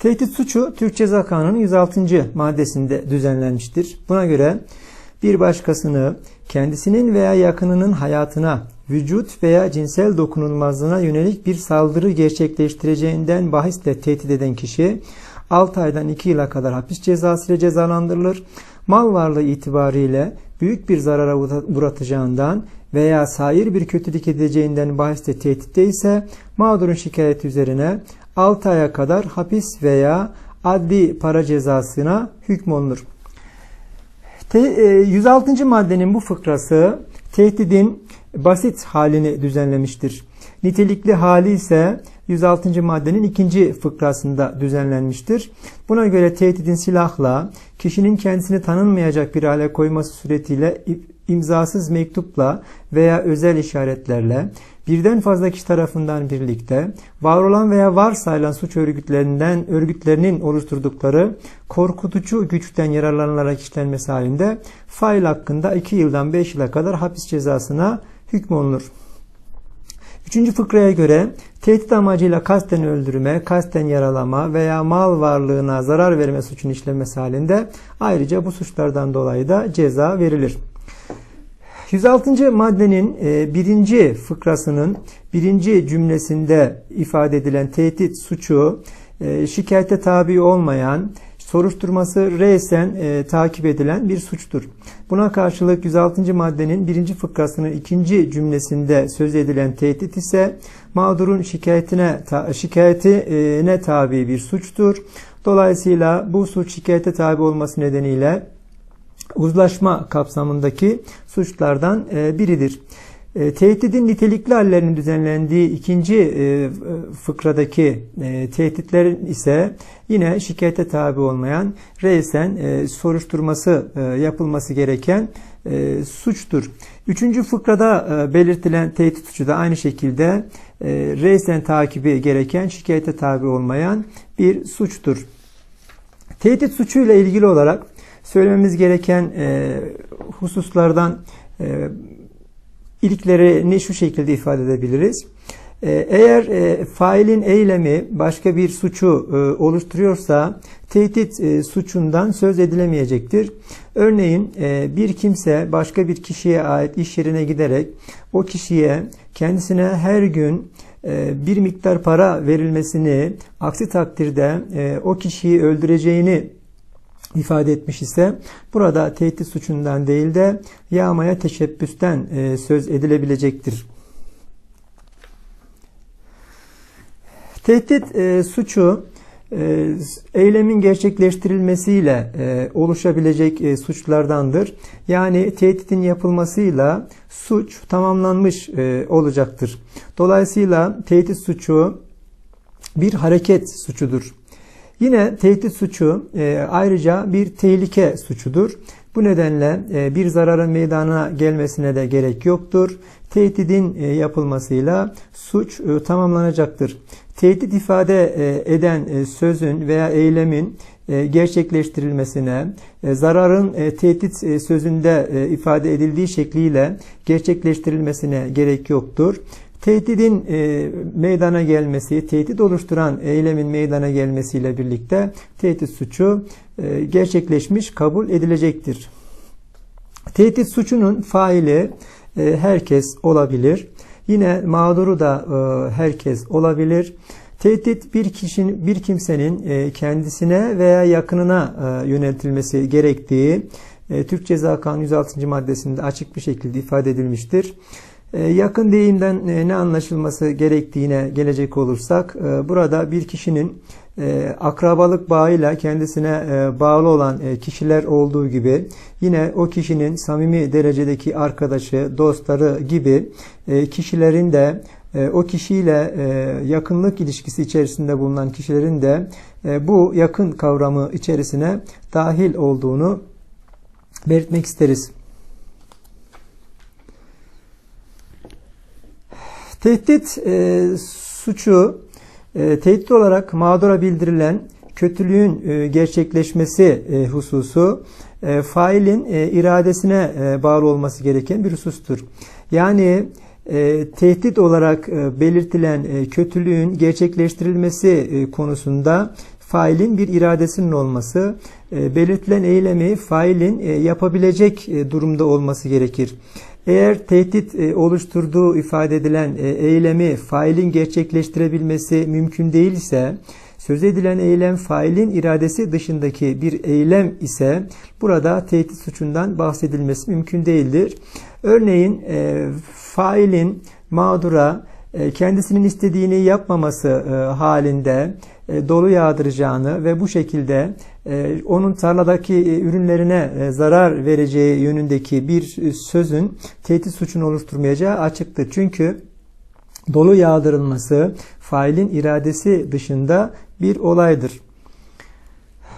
Tehdit suçu Türk Ceza Kanunu'nun 106. maddesinde düzenlenmiştir. Buna göre bir başkasını kendisinin veya yakınının hayatına, vücut veya cinsel dokunulmazlığına yönelik bir saldırı gerçekleştireceğinden bahisle tehdit eden kişi 6 aydan 2 yıla kadar hapis cezası ile cezalandırılır. Mal varlığı itibariyle büyük bir zarara uğratacağından veya sair bir kötülük edeceğinden bahisle tehditte ise mağdurun şikayeti üzerine 6 aya kadar hapis veya adli para cezasına hükmolunur. 106. maddenin bu fıkrası tehdidin basit halini düzenlemiştir. Nitelikli hali ise 106. maddenin ikinci fıkrasında düzenlenmiştir. Buna göre tehdidin silahla, kişinin kendisini tanınmayacak bir hale koyması suretiyle imzasız mektupla veya özel işaretlerle birden fazla kişi tarafından birlikte var olan veya varsayılan suç örgütlerinden örgütlerinin oluşturdukları korkutucu güçten yararlanılarak işlenmesi halinde fail hakkında 2 yıldan 5 yıla kadar hapis cezasına hükmolunur. Üçüncü fıkraya göre tehdit amacıyla kasten öldürme, kasten yaralama veya mal varlığına zarar verme suçunu işlemesi halinde ayrıca bu suçlardan dolayı da ceza verilir. 106. maddenin e, birinci fıkrasının birinci cümlesinde ifade edilen tehdit suçu e, şikayete tabi olmayan, soruşturması reysen e, takip edilen bir suçtur. Buna karşılık 106. maddenin birinci fıkrasının ikinci cümlesinde söz edilen tehdit ise mağdurun şikayetine şikayetine tabi bir suçtur. Dolayısıyla bu suç şikayete tabi olması nedeniyle uzlaşma kapsamındaki suçlardan e, biridir. E, tehdidin nitelikli hallerinin düzenlendiği ikinci e, fıkradaki tehditlerin ise yine şikayete tabi olmayan reisen soruşturması yapılması gereken suçtur. Üçüncü fıkrada belirtilen tehdit suçu da aynı şekilde reisen takibi gereken şikayete tabi olmayan bir suçtur. Tehdit suçu ile ilgili olarak söylememiz gereken e, hususlardan e, ilklerini şu şekilde ifade edebiliriz. E, eğer e, failin eylemi başka bir suçu e, oluşturuyorsa tehdit e, suçundan söz edilemeyecektir. Örneğin e, bir kimse başka bir kişiye ait iş yerine giderek o kişiye kendisine her gün e, bir miktar para verilmesini aksi takdirde e, o kişiyi öldüreceğini ifade etmiş ise burada tehdit suçundan değil de yağmaya teşebbüsten e, söz edilebilecektir. Tehdit e, suçu e, eylemin gerçekleştirilmesiyle e, oluşabilecek e, suçlardandır. Yani tehditin yapılmasıyla suç tamamlanmış e, olacaktır. Dolayısıyla tehdit suçu bir hareket suçudur. Yine tehdit suçu e, ayrıca bir tehlike suçudur. Bu nedenle e, bir zararın meydana gelmesine de gerek yoktur. Tehdidin e, yapılmasıyla suç e, tamamlanacaktır. Tehdit ifade e, eden e, sözün veya eylemin e, gerçekleştirilmesine, e, zararın e, tehdit sözünde ifade edildiği şekliyle gerçekleştirilmesine gerek yoktur. Tehdidin e, meydana gelmesi, tehdit oluşturan eylemin meydana gelmesiyle birlikte tehdit suçu e, gerçekleşmiş kabul edilecektir. Tehdit suçunun faili e, herkes olabilir. Yine mağduru da e, herkes olabilir. Tehdit bir kişinin, bir kimsenin e, kendisine veya yakınına e, yöneltilmesi gerektiği e, Türk Ceza Kanunu 106. maddesinde açık bir şekilde ifade edilmiştir. Ee, yakın deyimden e, ne anlaşılması gerektiğine gelecek olursak, e, burada bir kişinin e, akrabalık bağıyla kendisine bağlı olan kişiler olduğu gibi yine o kişinin samimi derecedeki arkadaşı, dostları gibi kişilerin de o kişiyle yakınlık ilişkisi içerisinde bulunan kişilerin de bu yakın kavramı içerisine dahil olduğunu belirtmek isteriz. Tehdit e, suçu e, tehdit olarak mağdura bildirilen kötülüğün e, gerçekleşmesi e, hususu e, failin e, iradesine e, bağlı olması gereken bir husustur. Yani e, tehdit olarak e, belirtilen e, kötülüğün gerçekleştirilmesi e, konusunda failin bir iradesinin olması, e, belirtilen eylemi failin e, yapabilecek e, durumda olması gerekir. Eğer tehdit e, oluşturduğu ifade edilen e, eylemi failin gerçekleştirebilmesi mümkün değilse, söz edilen eylem failin iradesi dışındaki bir eylem ise burada tehdit suçundan bahsedilmesi mümkün değildir. Örneğin e, failin mağdura kendisinin istediğini yapmaması e, halinde e, dolu yağdıracağını ve bu şekilde onun tarladaki ürünlerine zarar vereceği yönündeki bir sözün tehdit suçunu oluşturmayacağı açıktır. Çünkü dolu yağdırılması failin iradesi dışında bir olaydır.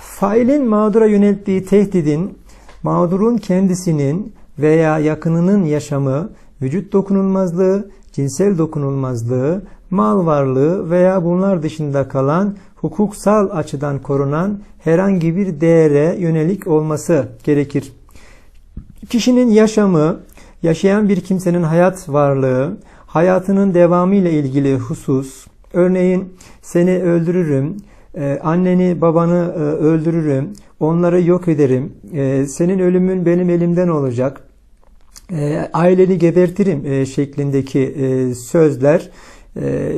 Failin mağdura yönelttiği tehdidin mağdurun kendisinin veya yakınının yaşamı, vücut dokunulmazlığı, cinsel dokunulmazlığı, mal varlığı veya bunlar dışında kalan hukuksal açıdan korunan herhangi bir değere yönelik olması gerekir. Kişinin yaşamı, yaşayan bir kimsenin hayat varlığı, hayatının devamı ile ilgili husus, örneğin seni öldürürüm, e, anneni babanı e, öldürürüm, onları yok ederim, e, senin ölümün benim elimden olacak, e, aileni gebertirim e, şeklindeki e, sözler e,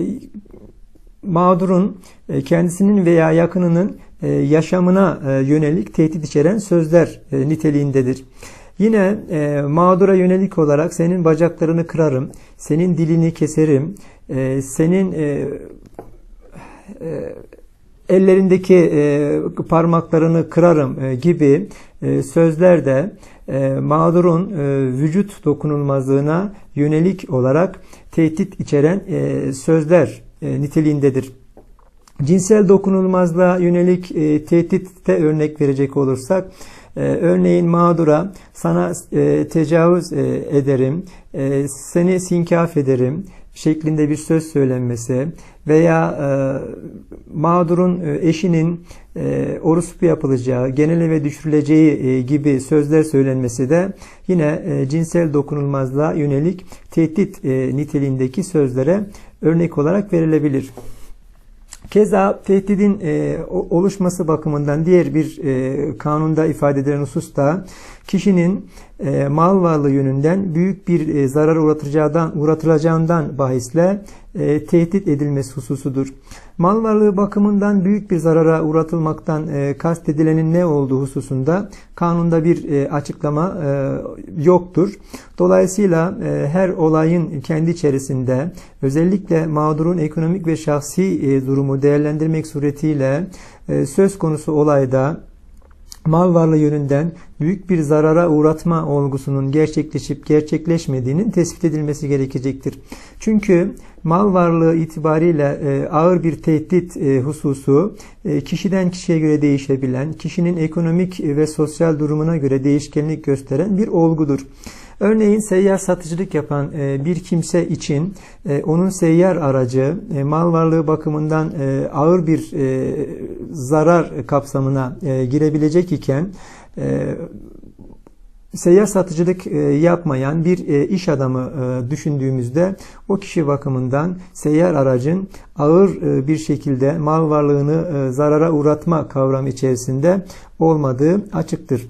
mağdurun e, kendisinin veya yakınının e, yaşamına e, yönelik tehdit içeren sözler e, niteliğindedir. Yine e, mağdura yönelik olarak senin bacaklarını kırarım, senin dilini keserim, e, senin e, e, ellerindeki e, parmaklarını kırarım e, gibi e, sözler de mağdurun e, vücut dokunulmazlığına yönelik olarak tehdit içeren e, sözler e, niteliğindedir. Cinsel dokunulmazlığa yönelik e, tehditte örnek verecek olursak, e, örneğin mağdura sana e, tecavüz e, ederim, e, seni sinkaf ederim, şeklinde bir söz söylenmesi veya e, mağdurun e, eşinin e, orospu yapılacağı, genel eve düşürüleceği e, gibi sözler söylenmesi de yine e, cinsel dokunulmazlığa yönelik tehdit e, niteliğindeki sözlere örnek olarak verilebilir. Keza tehdidin e, oluşması bakımından diğer bir e, kanunda ifade edilen husus da kişinin e, mal varlığı yönünden büyük bir e, zarar uğratılacağından, uğratılacağından bahisle e, tehdit edilmesi hususudur. Mal varlığı bakımından büyük bir zarara uğratılmaktan e, kastedilenin ne olduğu hususunda kanunda bir e, açıklama e, yoktur. Dolayısıyla e, her olayın kendi içerisinde özellikle mağdurun ekonomik ve şahsi e, durumu değerlendirmek suretiyle e, söz konusu olayda mal varlığı yönünden büyük bir zarara uğratma olgusunun gerçekleşip gerçekleşmediğinin tespit edilmesi gerekecektir. Çünkü mal varlığı itibariyle e, ağır bir tehdit e, hususu e, kişiden kişiye göre değişebilen, kişinin ekonomik ve sosyal durumuna göre değişkenlik gösteren bir olgudur. Örneğin seyyar satıcılık yapan e, bir kimse için e, onun seyyar aracı e, mal varlığı bakımından ağır bir zarar kapsamına girebilecek iken seyyar satıcılık yapmayan bir iş adamı düşündüğümüzde o kişi bakımından seyyar aracın ağır bir şekilde mal varlığını zarara uğratma kavramı içerisinde olmadığı açıktır.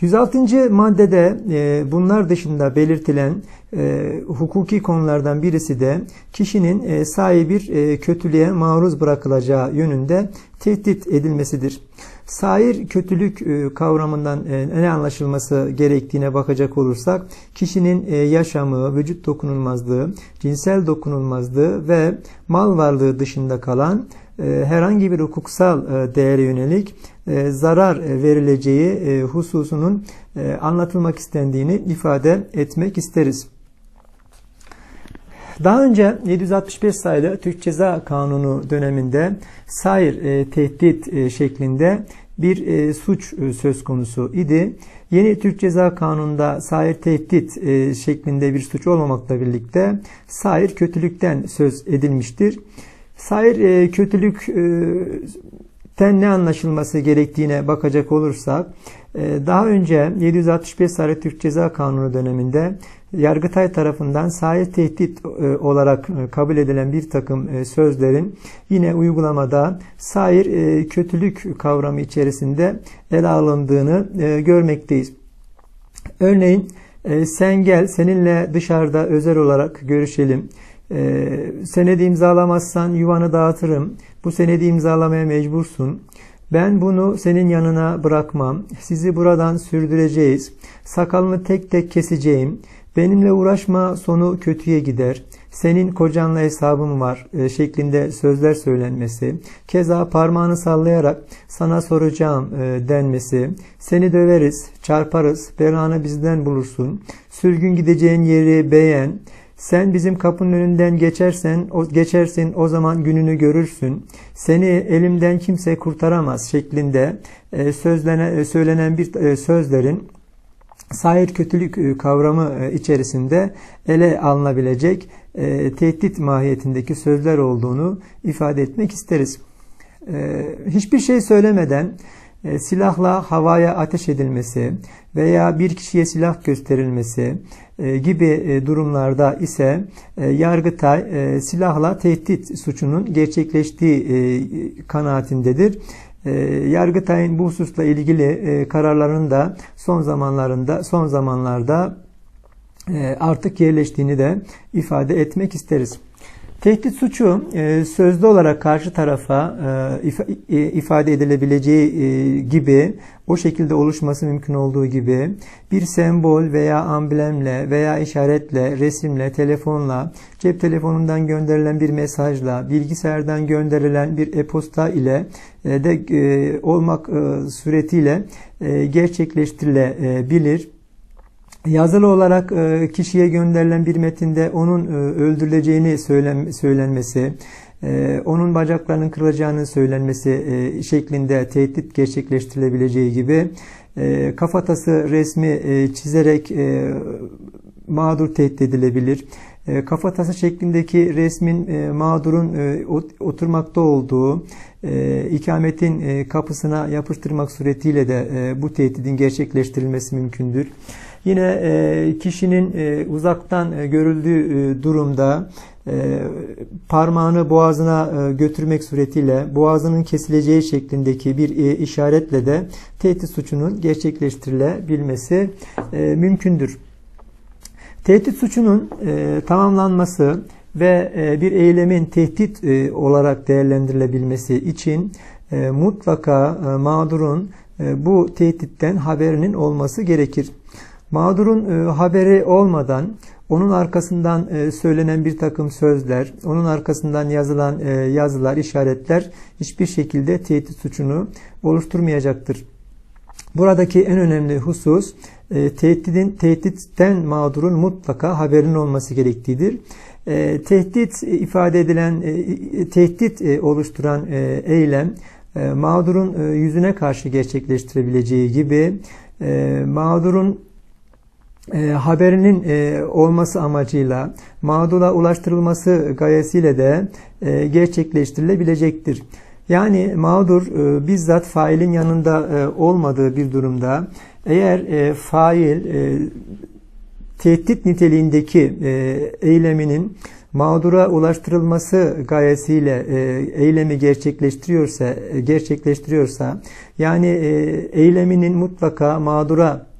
106. maddede e, bunlar dışında belirtilen e, hukuki konulardan birisi de kişinin e, sahi bir e, kötülüğe maruz bırakılacağı yönünde tehdit edilmesidir. Sair kötülük e, kavramından e, ne anlaşılması gerektiğine bakacak olursak kişinin e, yaşamı, vücut dokunulmazlığı, cinsel dokunulmazlığı ve mal varlığı dışında kalan herhangi bir hukuksal e, değere yönelik e, zarar verileceği hususunun anlatılmak istendiğini ifade etmek isteriz. Daha önce 765 sayılı Türk Ceza Kanunu döneminde sair tehdit şeklinde bir suç söz konusu idi. Yeni Türk Ceza Kanunu'nda sair tehdit şeklinde bir suç olmamakla birlikte sair kötülükten söz edilmiştir. Sair e, kötülük e, tehditten ne anlaşılması gerektiğine bakacak olursak e, daha önce 765 sayılı Türk Ceza Kanunu döneminde Yargıtay tarafından sahil tehdit e, olarak e, kabul edilen bir takım sözlerin yine uygulamada sair kötülük kavramı içerisinde ele alındığını görmekteyiz. Örneğin sen gel seninle dışarıda özel olarak görüşelim. Senedi imzalamazsan yuvanı dağıtırım. Bu senedi imzalamaya mecbursun. Ben bunu senin yanına bırakmam. Sizi buradan sürdüreceğiz. Sakalını tek tek keseceğim. Benimle uğraşma sonu kötüye gider. Senin kocanla hesabım var e, şeklinde sözler söylenmesi. Keza parmağını sallayarak sana soracağım e, denmesi. Seni döveriz, çarparız, belanı bizden bulursun. Sürgün gideceğin yeri beğen. Sen bizim kapının önünden geçersen, o, geçersin o zaman gününü görürsün. Seni elimden kimse kurtaramaz şeklinde e, e, söylenen bir e, sözlerin sair kötülük e, kavramı içerisinde ele alınabilecek tehdit mahiyetindeki sözler olduğunu ifade etmek isteriz. Hiçbir şey söylemeden silahla havaya ateş edilmesi veya bir kişiye silah gösterilmesi gibi e, durumlarda ise Yargıtay silahla tehdit suçunun gerçekleştiği kanaatindedir. Yargıtay'ın bu hususla ilgili kararlarının da son zamanlarında son zamanlarda artık yerleştiğini de ifade etmek isteriz. Tehdit suçu e, sözlü olarak karşı tarafa e, e, ifade edilebileceği gibi o şekilde oluşması mümkün olduğu gibi bir sembol veya amblemle veya işaretle, resimle, telefonla, cep telefonundan gönderilen bir mesajla, bilgisayardan gönderilen bir e-posta ile de olmak suretiyle gerçekleştirilebilir. Yazılı olarak e, kişiye gönderilen bir metinde onun e, öldürüleceğini söylenmesi, e, onun bacaklarının kırılacağını söylenmesi şeklinde tehdit gerçekleştirilebileceği gibi kafatası resmi çizerek mağdur tehdit edilebilir. Kafatası şeklindeki resmin mağdurun oturmakta olduğu ikametin kapısına yapıştırmak suretiyle de bu tehdidin gerçekleştirilmesi mümkündür. Yine e, kişinin e, uzaktan e, görüldüğü durumda parmağını boğazına götürmek suretiyle boğazının kesileceği şeklindeki bir işaretle de tehdit suçunun gerçekleştirilebilmesi mümkündür. Tehdit suçunun tamamlanması ve bir eylemin tehdit olarak değerlendirilebilmesi için mutlaka mağdurun bu tehditten haberinin olması gerekir. Mağdurun e, haberi olmadan onun arkasından e, söylenen bir takım sözler, onun arkasından yazılan e, yazılar, işaretler hiçbir şekilde tehdit suçunu oluşturmayacaktır. Buradaki en önemli husus e, tehditin, tehditten mağdurun mutlaka haberin olması gerektiğidir. E, tehdit ifade edilen, e, tehdit e, oluşturan e, eylem e, mağdurun e, yüzüne karşı gerçekleştirebileceği gibi e, mağdurun e, haberinin e, olması amacıyla mağdura ulaştırılması gayesiyle de e, gerçekleştirilebilecektir. Yani mağdur e, bizzat failin yanında e, olmadığı bir durumda eğer e, fail e, tehdit niteliğindeki e, eyleminin mağdura ulaştırılması gayesiyle e, eylemi gerçekleştiriyorsa e, gerçekleştiriyorsa yani e, eyleminin mutlaka mağdura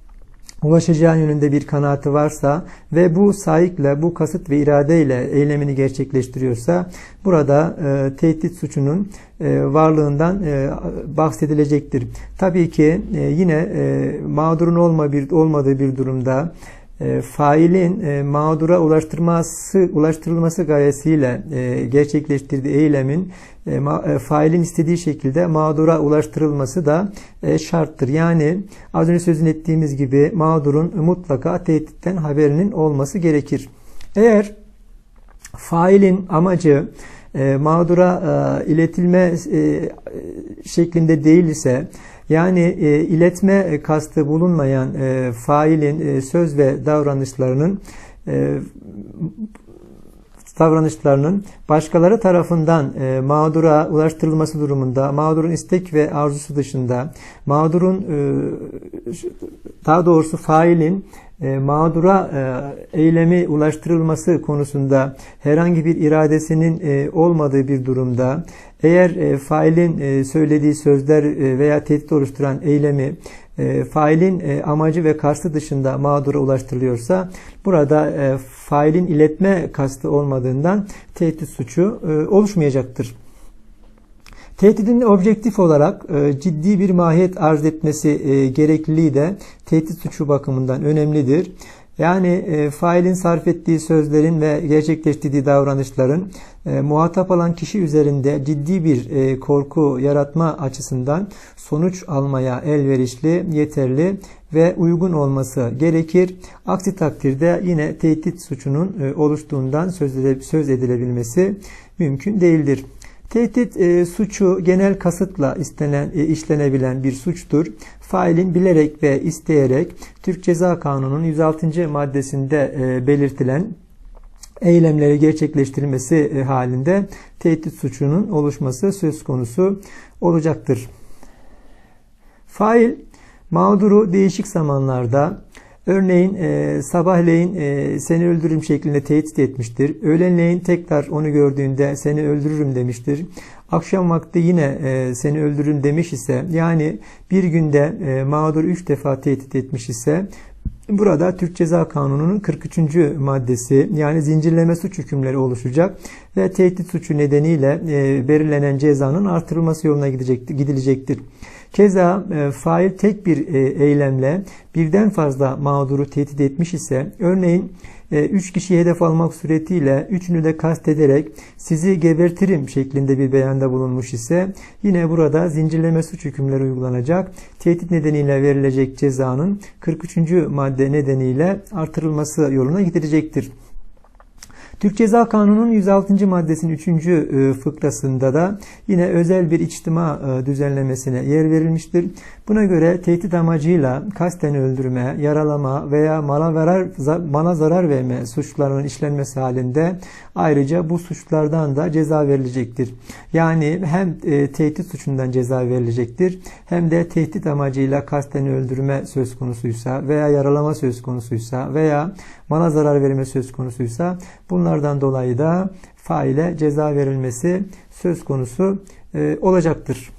ulaşacağı yönünde bir kanaati varsa ve bu sahikle, bu kasıt ve iradeyle eylemini gerçekleştiriyorsa burada e, tehdit suçunun e, varlığından e, bahsedilecektir. Tabii ki e, yine e, mağdurun olma bir, olmadığı bir durumda e, failin e, mağdura ulaştırması ulaştırılması gayesiyle e, gerçekleştirdiği eylemin e, ma, e, failin istediği şekilde mağdura ulaştırılması da e, şarttır. Yani az önce sözün ettiğimiz gibi mağdurun mutlaka tehditten haberinin olması gerekir. Eğer failin amacı e, mağdura e, iletilme e, şeklinde değil ise yani e, iletme kastı bulunmayan e, failin e, söz ve davranışlarının e, davranışlarının başkaları tarafından e, mağdura ulaştırılması durumunda mağdurun istek ve arzusu dışında mağdurun e, daha doğrusu failin e, mağdura e, eylemi ulaştırılması konusunda herhangi bir iradesinin e, olmadığı bir durumda eğer e, failin söylediği sözler veya tehdit oluşturan eylemi e, failin amacı ve kastı dışında mağdura ulaştırılıyorsa burada e, failin iletme kastı olmadığından tehdit suçu oluşmayacaktır. Tehdidin objektif olarak e, ciddi bir mahiyet arz etmesi e, gerekliliği de tehdit suçu bakımından önemlidir. Yani e, failin sarf ettiği sözlerin ve gerçekleştirdiği davranışların e, muhatap alan kişi üzerinde ciddi bir e, korku yaratma açısından sonuç almaya elverişli, yeterli ve uygun olması gerekir. Aksi takdirde yine tehdit suçunun e, oluştuğundan söz, söz edilebilmesi mümkün değildir. Tehdit e, suçu genel kasıtla istenen, e, işlenebilen bir suçtur. Failin bilerek ve isteyerek Türk Ceza Kanunu'nun 106. maddesinde e, belirtilen eylemleri gerçekleştirilmesi e, halinde tehdit suçunun oluşması söz konusu olacaktır. Fail mağduru değişik zamanlarda Örneğin e, sabahleyin e, seni öldürürüm şeklinde tehdit etmiştir. Öğlenleyin tekrar onu gördüğünde seni öldürürüm demiştir. Akşam vakti yine e, seni öldürürüm demiş ise yani bir günde e, mağdur üç defa tehdit etmiş ise Burada Türk Ceza Kanunu'nun 43. maddesi yani zincirleme suç hükümleri oluşacak ve tehdit suçu nedeniyle e, belirlenen cezanın artırılması yoluna gidecektir, gidilecektir. Keza e, fail tek bir e, eylemle birden fazla mağduru tehdit etmiş ise örneğin 3 kişiyi hedef almak suretiyle üçünü de kastederek sizi gebertirim şeklinde bir beyanda bulunmuş ise yine burada zincirleme suç hükümleri uygulanacak. Tehdit nedeniyle verilecek cezanın 43. madde nedeniyle artırılması yoluna gidilecektir. Türk Ceza Kanunu'nun 106. maddesinin 3. E, fıkrasında da yine özel bir içtima e, düzenlemesine yer verilmiştir. Buna göre tehdit amacıyla kasten öldürme, yaralama veya mala zarar, mala zarar verme suçlarının işlenmesi halinde ayrıca bu suçlardan da ceza verilecektir. Yani hem e, tehdit suçundan ceza verilecektir hem de tehdit amacıyla kasten öldürme söz konusuysa veya yaralama söz konusuysa veya mala zarar verme söz konusuysa bunlardan dolayı da faile ceza verilmesi söz konusu e, olacaktır.